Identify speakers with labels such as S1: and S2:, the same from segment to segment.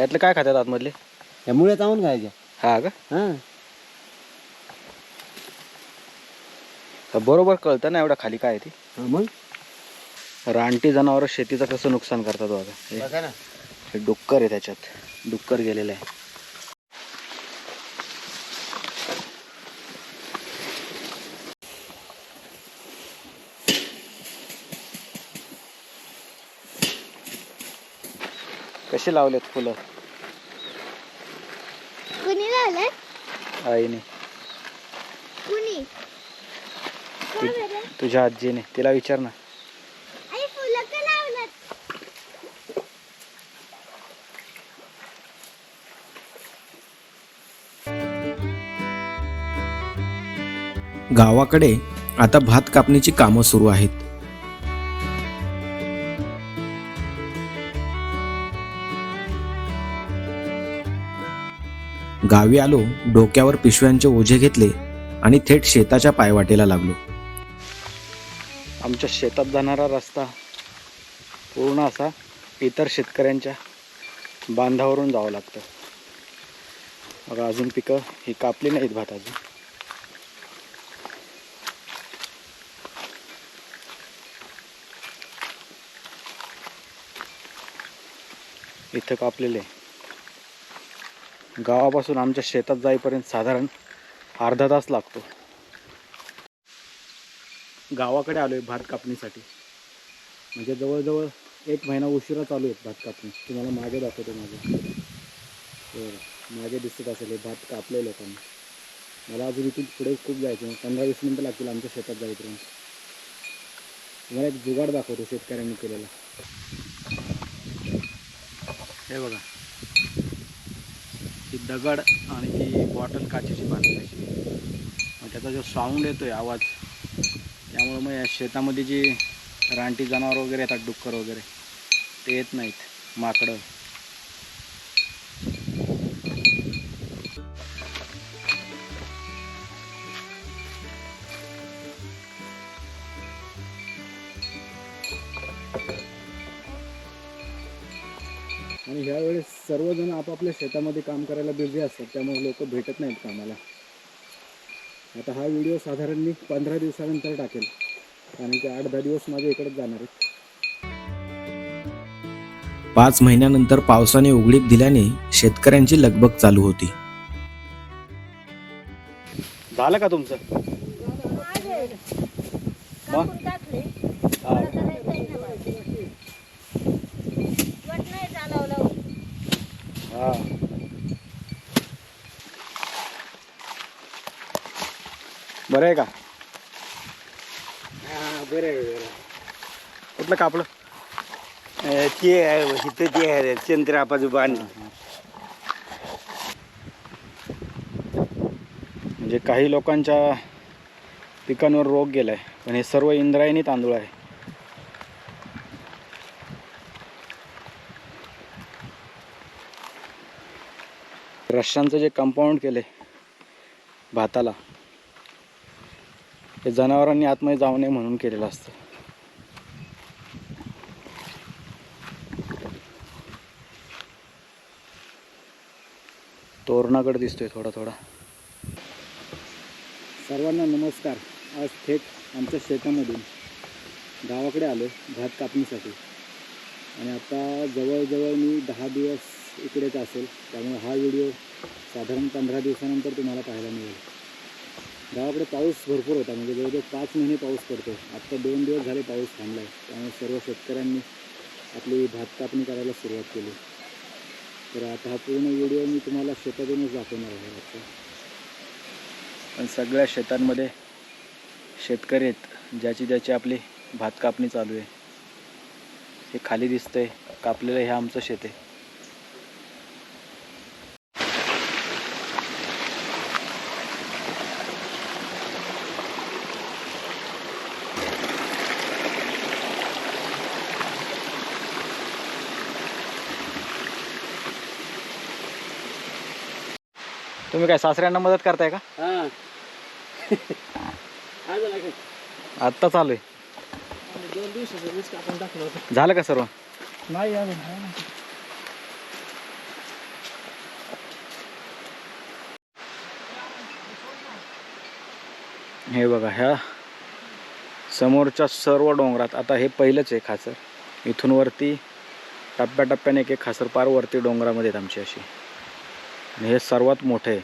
S1: यातले काय खातात आतमधले?
S2: या मुळे चावून खायच्या.
S1: हा का?
S2: हां.
S1: बरोबर कळतं ना एवढं खाली काय आहे ती.
S2: मग?
S1: रानटी जनावर शेतीचं कसं नुकसान करतात बघा. हे-
S2: बघा ना.
S1: हे डुक्कर आहे त्याच्यात. डुक्कर गेलेलं आहे. कशी लावलेत फुलं?
S3: कुणी लावलंय
S1: आईने.
S3: कुणी? बरं?
S1: तुझ्या आजीने. तिला विचार ना.
S3: आई फुलं का लावलं
S4: गावाकडे आता भात कापणीची कामं सुरू आहेत. गावी आलो डोक्यावर पिशव्यांचे ओझे घेतले आणि थेट शेताच्या पायवाटेला लागलो.
S1: आमच्या शेतात जाणारा रस्ता पूर्ण असा इतर शेतकऱ्यांच्या बांधावरून जावं लागतं. बघा अजून पिकं ही कापली नाहीत भात अजून इथं कापलेले. आहे. गावापासून आमच्या शेतात जाईपर्यंत साधारण अर्धा तास लागतो. गावाकडे आलो आहे भात कापणीसाठी. म्हणजे जवळजवळ एक महिना उशिरा चालू आहेत भात कापणी. तुम्हाला मागे दाखवतो माझे हे मागे दिसत असेल हे भात कापले लोकांनी मला अजून इथून पुढे खूप जायचं आहे. पंधरा वीस मिनटं लागतील आमच्या शेतात जाईपर्यंत. तुम्हाला एक जुगाड दाखवतो शेतकऱ्यांनी केलेला. हे बघा. दगड आणि ती बॉटल काचेची बांधण्याची मग त्याचा जो साऊंड येतो आहे आवाज त्यामुळं मग या शेतामध्ये जी रानटी जनावर वगैरे येतात डुक्कर वगैरे ते येत नाहीत माकडं. सर्वजण आपापल्या शेतामध्ये काम करायला बिझी असतात त्यामुळे लोक भेटत नाहीत कामाला. आता हा व्हिडिओ साधारण मी पंधरा दिवसानंतर टाकेल. कारण की आठ दहा दिवस माझ्या इकडेच जाणार आहेत.
S4: पाच महिन्यानंतर पावसाने उघडीप दिल्याने शेतकऱ्यांची लगबग चालू होती.
S1: झालं का तुमचं? मग? बरं आहे का?
S2: बरं आहे
S1: कुठलं कापलं.
S2: ते आहे इथं ते आहे चंद्रापाचं बाण
S1: म्हणजे काही लोकांच्या पिकांवर रोग गेलाय पण हे सर्व इंद्रायणी तांदूळ आहे. रश्यांचं जे कंपाऊंड केले भाताला हे जनावरांनी आतमध्ये जाऊ नये म्हणून केलेलं असतं. तोरणाकडे दिसतोय थोडा थोडा. सर्वांना नमस्कार. आज थेट आमच्या शेतामधून गावाकडे आलो भात कापणीसाठी. आणि आता जवळजवळ मी दहा दिवस इकडेच असेल त्यामुळे हा व्हिडिओ साधारण पंधरा दिवसानंतर तुम्हाला पाहायला मिळेल. गावाकडे पाऊस भरपूर होता. म्हणजे जवळजवळ पाच महिने पाऊस पडतो. आत्ता दोन दिवस झाले पाऊस थांबला आहे त्यामुळे सर्व शेतकऱ्यांनी आपली भात कापणी करायला सुरुवात केली. तर आता हा पूर्ण व्हिडिओ मी तुम्हाला शेतातूनच दाखवणार आहे आजचा पण सगळ्या शेतांमध्ये शेतकरी आहेत ज्याची ज्याची आपली भात कापणी चालू आहे. हे खाली दिसतंय कापलेलं हे आमचं शेत आहे. तुम्ही काय सासऱ्यांना मदत करताय का?
S2: आता
S1: आत्ता चालू आहे. झालं का सर्व?
S2: नाही.
S1: हे बघा ह्या समोरच्या सर्व डोंगरात आता हे पहिलंच आहे खासर. इथून वरती टप्प्याटप्प्याने एक एक खासर पार वरती डोंगरामध्ये आहेत आमची अशी. आणि हे सर्वात मोठं आहे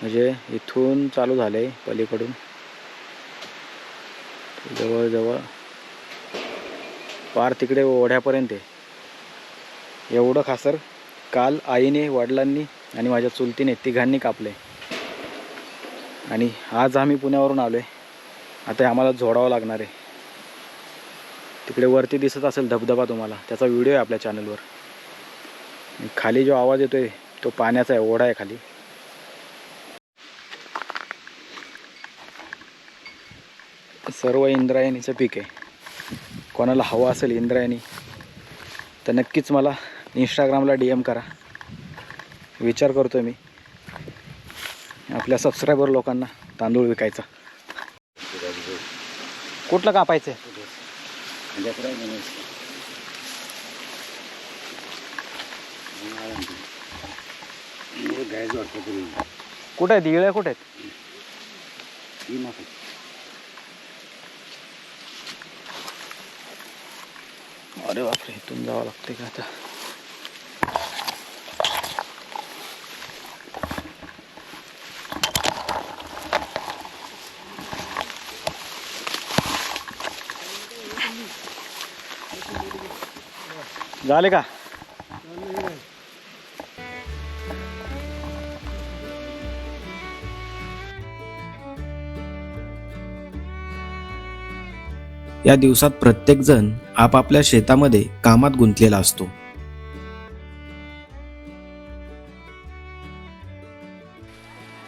S1: म्हणजे इथून चालू झालं आहे पलीकडून. जवळजवळ पार तिकडे ओढ्यापर्यंत आहे. एवढं खासर काल आईने वडिलांनी आणि माझ्या चुलतीने तिघांनी कापले. आणि आज आम्ही पुण्यावरून आलो आहे आता आम्हाला जोडावं लागणार आहे. तिकडे वरती दिसत असेल धबधबा तुम्हाला. त्याचा व्हिडिओ आहे आपल्या चॅनलवर खाली जो आवाज येतोय तो पाण्याचा आहे ओढा आहे खाली. सर्व इंद्रायणीचं पीक आहे. कोणाला हवं असेल इंद्रायणी तर नक्कीच मला इंस्टाग्रामला डी एम करा. विचार करतो मी. आपल्या सबस्क्रायबर लोकांना तांदूळ विकायचा. कुठलं कापायचं? आहे कुठे आहेत? इळ्या कुठे आहेत? अरे बापरे इथून जावं लागते का आता? झाले का?
S4: या दिवसात प्रत्येकजण आपापल्या शेतामध्ये कामात गुंतलेला असतो.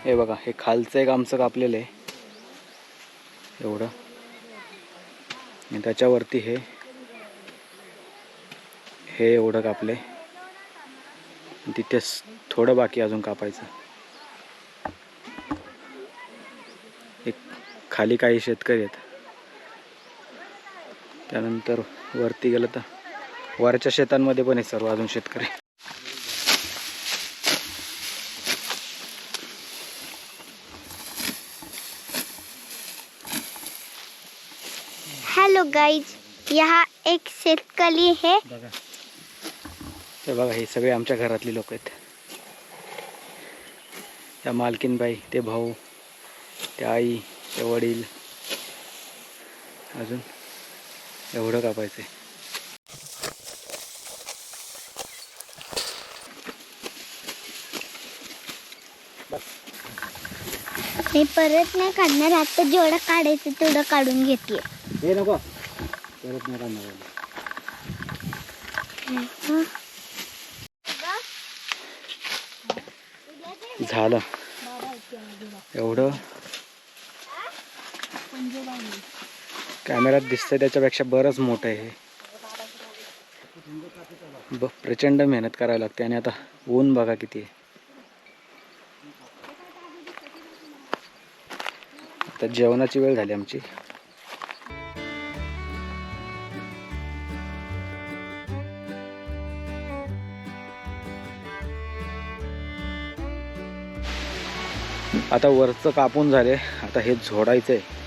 S1: हे बघा हे खालचं एक आमचं कापलेलं आहे. एवढं. आणि त्याच्यावरती हे. हे एवढं कापले तिथेच थोडं बाकी अजून कापायचं. एक खाली काही शेतकरी आहेत. त्यानंतर वरती गेलं तर वरच्या शेतांमध्ये पण आहे सर्व अजून शेतकरी.
S3: हेलो गाइज यहाँ एक शेतकरी है।
S1: बघा. हे बघा हे सगळे आमच्या घरातली लोक आहेत. त्या मालकीनबाई ते भाऊ ते आई ते वडील अजून एवढं कापायचं आहे
S3: मी परत नाही काढणार. आता जेवढं काढायचं तेवढं काढून घेते.
S1: हे नको. परत नाही काढणार झालं. एवढं? कॅमेऱ्यात दिसतंय त्याच्यापेक्षा बरंच मोठं आहे ब प्रचंड मेहनत करावी लागते आणि आता ऊन बघा किती आहे. आता जेवणाची वेळ झाली आमची. आता वरचं कापून झाले आता हे झोडायचं आहे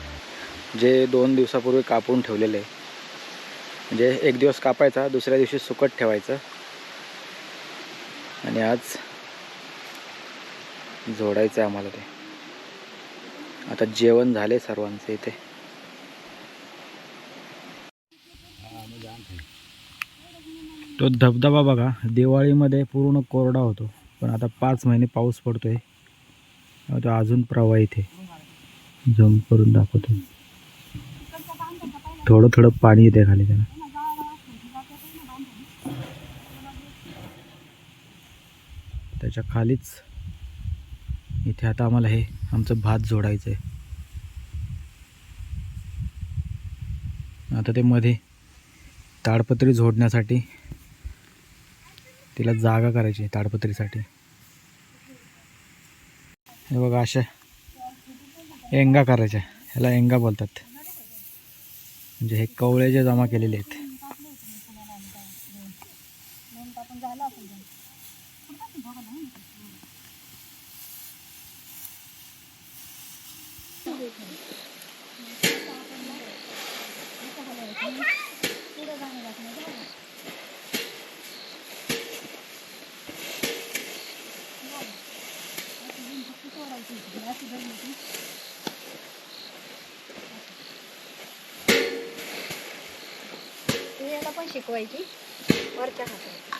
S1: जे दोन दिवसापूर्वी कापून ठेवलेले. आहे म्हणजे एक दिवस कापायचा दुसऱ्या दिवशी सुकट ठेवायचं. आणि आज जोडायचं आहे आम्हाला ते. आता जेवण झाले सर्वांचे इथे. तो धबधबा बघा दिवाळीमध्ये पूर्ण कोरडा होतो. पण आता पाच महिने पाऊस पडतोय. तो अजून प्रवाह इथे. जम करून दाखवतो. थोडं थोडं पाणी येते खाली त्याला. त्याच्या खालीच इथे आता आम्हाला हे आमचं भात जोडायचं आहे आता ते मध्ये ताडपत्री झोडण्यासाठी तिला जागा करायची आहे ताडपत्रीसाठी. हे बघा अशा एंगा करायच्या ह्याला एंगा बोलतात. म्हणजे हे कवळे जे जमा केलेले आहेत
S5: पण शिकवायची. वरच्या हातात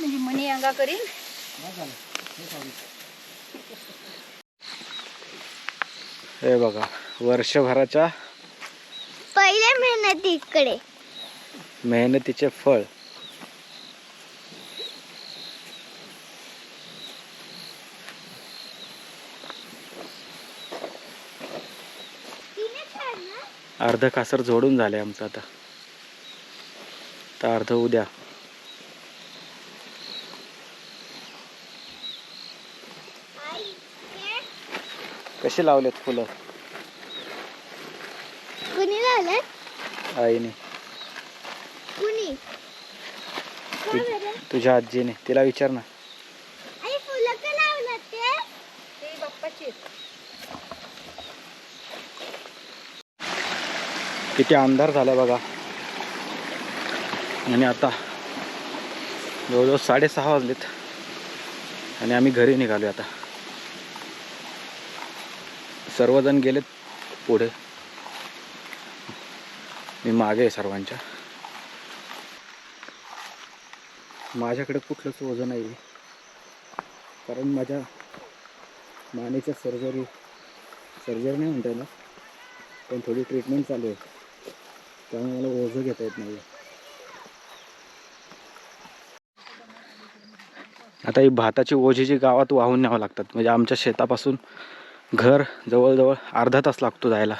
S5: म्हणजे मनी अंगा करीन.
S1: हे बघा वर्षभराच्या
S3: पहिल्या मेहनतीकडे.
S1: मेहनतीचे फळ. अर्ध कासर जोडून झाले आमचं आता. तर अर्ध उद्या. कशी लावलेत फुलं?
S3: कुणी लावलं
S1: आईने.
S3: कुणी?
S1: तुझ्या आजीने. तिला विचार ना
S3: आई फुलं का लावलं ते
S5: ते बाप्पाची
S1: किती अंधार झाला बघा. आणि आता जवळजवळ साडेसहा वाजलेत. आणि आम्ही घरी निघालो आता. सर्वजण गेलेत पुढे. मी मागे आहे सर्वांच्या. माझ्याकडे कुठलंच वजन नाही कारण माझ्या मानेच्या सर्जरी सर्जरी नाही म्हणता येणार. पण थोडी ट्रीटमेंट चालू आहे. त्यामुळे मला ओझं घेता येत नाही आता ही भाताची ओझी जी गावात वाहून न्यावं लागतात म्हणजे आमच्या शेतापासून घर जवळजवळ अर्धा तास लागतो जायला.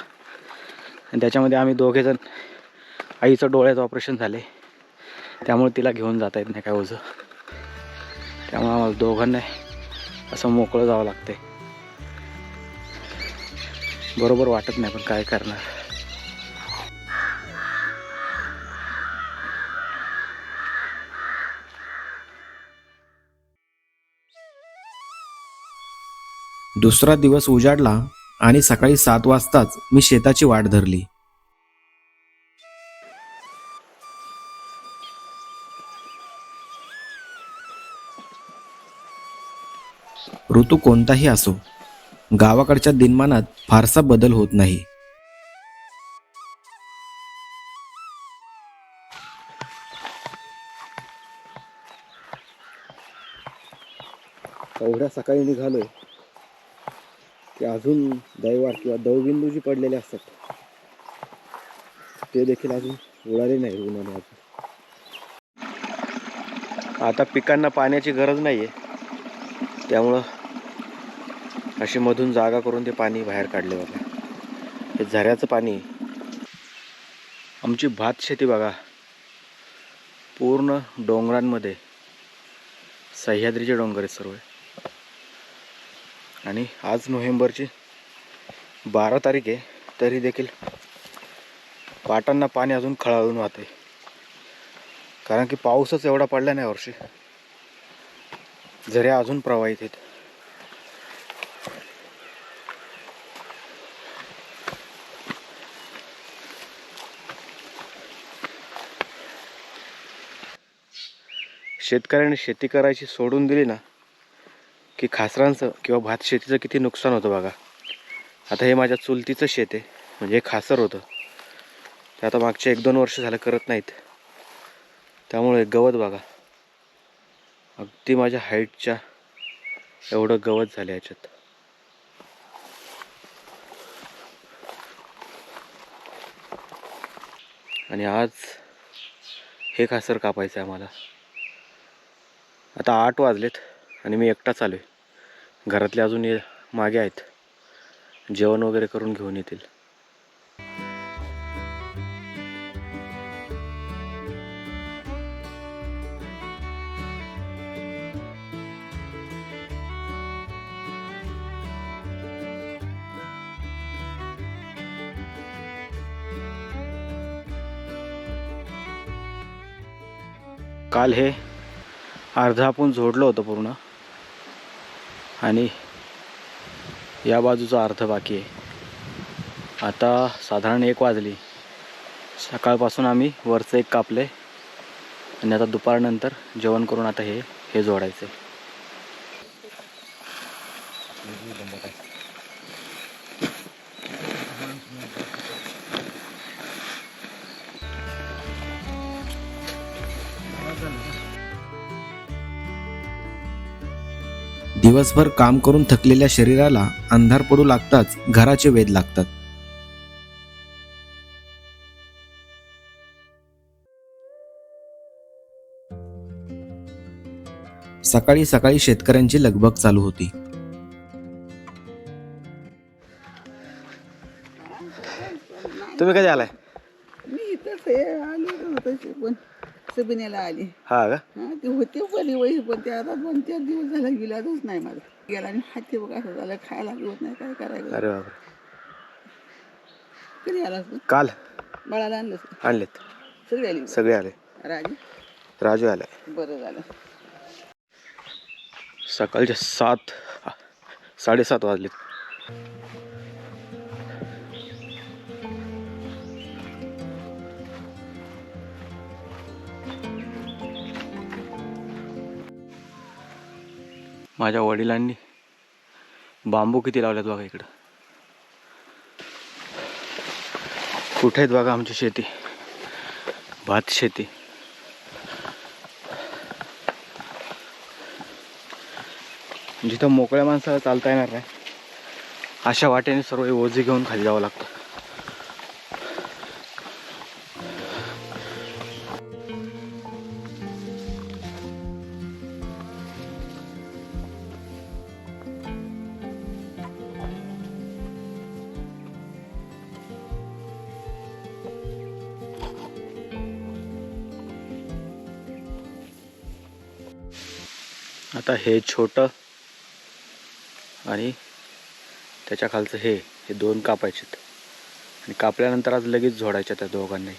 S1: आणि त्याच्यामध्ये आम्ही दोघेजण आईचं डोळ्याचं ऑपरेशन झाले. त्यामुळे तिला घेऊन जाता येत नाही काय ओझं. त्यामुळे आम्हाला दोघांना असं मोकळं जावं लागतंय. बरोबर वाटत नाही पण काय करणार.
S4: दुसरा दिवस उजाडला आणि सकाळी सात वाजताच मी शेताची वाट धरली. ऋतू कोणताही असो गावाकडच्या दिनमानात फारसा बदल होत नाही.
S1: एवढ्या सकाळी निघालोय. की अजून दैवार किंवा दवबिंदू जी पडलेले असतात. ते देखील अजून उडाले नाही उन्हाने अजून. आता पिकांना पाण्याची गरज नाही आहे त्यामुळं अशी मधून जागा करून ते पाणी बाहेर काढले बघा हे झऱ्याचं पाणी. आमची भात शेती बघा. पूर्ण डोंगरांमध्ये सह्याद्रीचे डोंगर आहेत सर्व. आणि आज नोव्हेंबरची बारा तारीख आहे तरी देखील पाटांना पाणी अजून खळाळून वाहते कारण की पाऊसच एवढा पडला नाही वर्षी. झऱ्या अजून प्रवाहित आहेत. शेतकऱ्याने शेती करायची सोडून दिली ना की खासरांचं किंवा भात शेतीचं किती नुकसान होतं बघा. आता हे माझ्या चुलतीचं शेत आहे म्हणजे हे खासर होतं. ते आता मागचे एक दोन वर्ष झालं करत नाहीत. त्यामुळे गवत बघा. अगदी माझ्या हाईटच्या एवढं गवत झालं याच्यात. आणि आज हे खासर कापायचं आहे आम्हाला. आता आठ वाजलेत. आणि मी एकटाच आलो आहे घरातले अजून ये मागे आहेत. जेवण वगैरे करून घेऊन येतील. काल हे अर्धा आपण झोडलं होतं पूर्ण. आणि या बाजूचा अर्ध बाकी आहे. आता साधारण एक वाजली. सकाळपासून आम्ही वरचं एक कापलं आहे आणि आता दुपारनंतर जेवण करून आता हे हे जोडायचं आहे
S4: दिवसभर काम करून थकलेल्या शरीराला अंधार पडू लागताच घराचे वेध लागतात. सकाळी सकाळी शेतकऱ्यांची लगबग चालू होती.
S1: तुम्ही कधी आलाय?
S6: मी इथंच आहे आली होतं पण सबिनेला आली.
S1: हा का?
S6: हा. ते होते बरी वही पण ते आता दोन चार दिवस झाला गेलाच नाही मला गेला आणि हाती बघ असं झालं खायला होत नाही काय करायचं?
S1: अरे बापरे.
S6: कधी आलास तू?
S1: काल.
S6: बाळाला आणलंस
S1: आणलेत.
S6: सगळी आली
S1: सगळे आले.
S6: राजी?
S1: राजू आलाय.
S6: बरं झालं.
S1: सकाळचे सात साडेसात वाजलेत. माझ्या वडिलांनी बांबू किती लावल्यात बघा इकडं. कुठे आहेत बघा आमची शेती. भात शेती. जिथं मोकळ्या माणसाला चालता येणार नाही अशा वाटेने सर्व ओझे घेऊन खाली जावं लागतं. आता हे छोटं आणि त्याच्या खालचं हे हे दोन कापायचेत. आणि कापल्यानंतर आज लगेच जोडायच्या त्या दोघांनाही.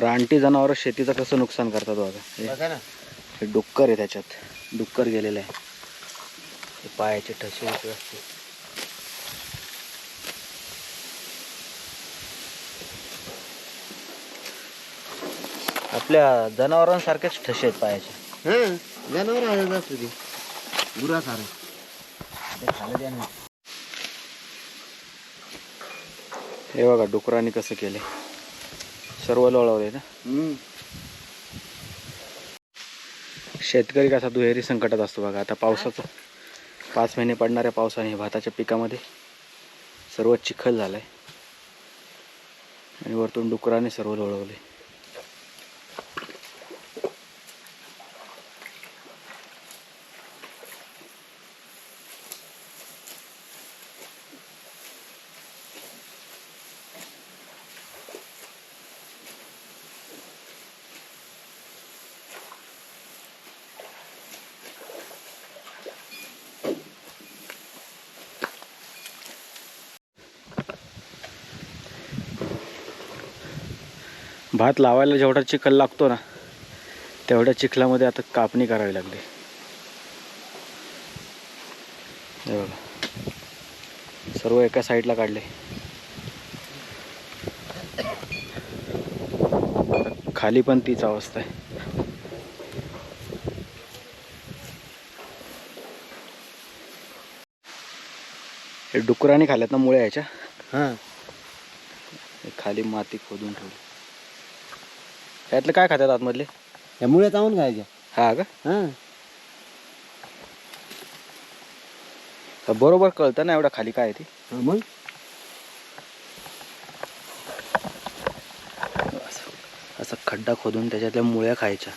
S1: रानटी जनावर शेतीचं कसं नुकसान करतात बघा. हे- डुक्कर आहे त्याच्यात. डुक्कर गेलेलं आहे. हे पायाचे ठसे असते आपल्या जनावरांसारखेच ठसे आहेत पायाचे.
S2: जनावर आलं असू दे गुरा सारं.
S1: हे बघा डुकरांनी कसं केले सर्व लोळवले ना? शेतकरी कसा दुहेरी संकटात असतो बघा. आता पावसाचं पाच महिने पडणाऱ्या पावसाने भाताच्या पिकामध्ये सर्व चिखल झालाय. आणि वरतून डुकराने सर्व लोळवले भात लावायला जेवढा चिखल लागतो ना तेवढ्या चिखलामध्ये आता कापणी करावी लागली. हे बघा. सर्व एका साईडला काढले. खाली पण तीच अवस्था आहे. हे डुकराने खाल्यात ना मुळे याच्या
S2: हा.
S1: हे खाली माती खोदून ठेवली. त्यातले काय खात्यात आतमधले?
S2: त्या मुळे चावून खायच्या.
S1: हा का?
S2: हा.
S1: बरोबर कळतं ना एवढं खाली काय आहे ती.
S2: हा, मग?
S1: असं असं खड्डा खोदून त्याच्यातल्या मुळ्या खायच्या.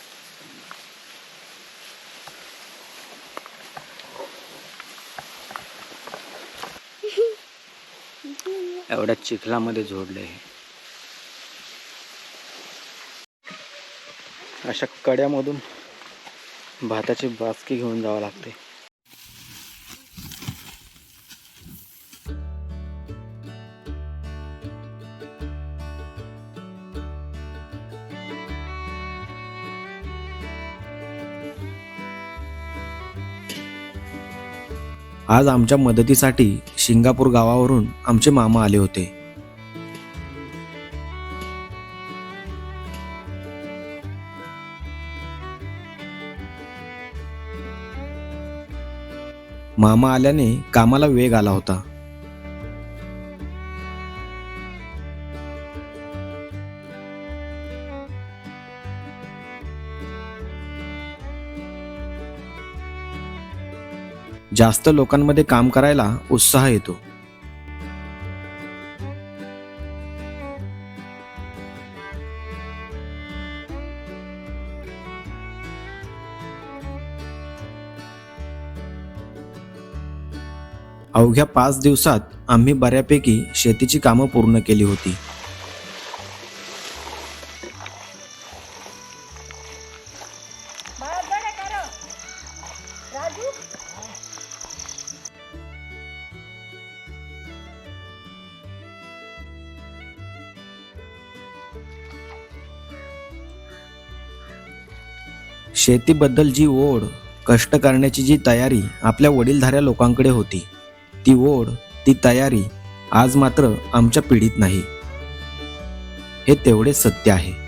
S1: एवढ्या चिखलामध्ये झोडले हे. अशा कड्यामधून भाताची बाचकी घेऊन जावं लागते.
S4: आज आमच्या मदतीसाठी शिंगापूर गावावरून आमचे मामा आले होते. मामा आल्याने कामाला वेग आला होता. जास्त लोकांमध्ये काम करायला उत्साह येतो. अवघ्या पाच दिवसात आम्ही बऱ्यापैकी शेतीची कामं पूर्ण केली होती. शेतीबद्दल जी ओढ कष्ट करण्याची जी तयारी आपल्या वडीलधाऱ्या लोकांकडे होती. ती ओढ ती तयारी आज मात्र आमच्या पिढीत नाही. हे तेवढे सत्य आहे.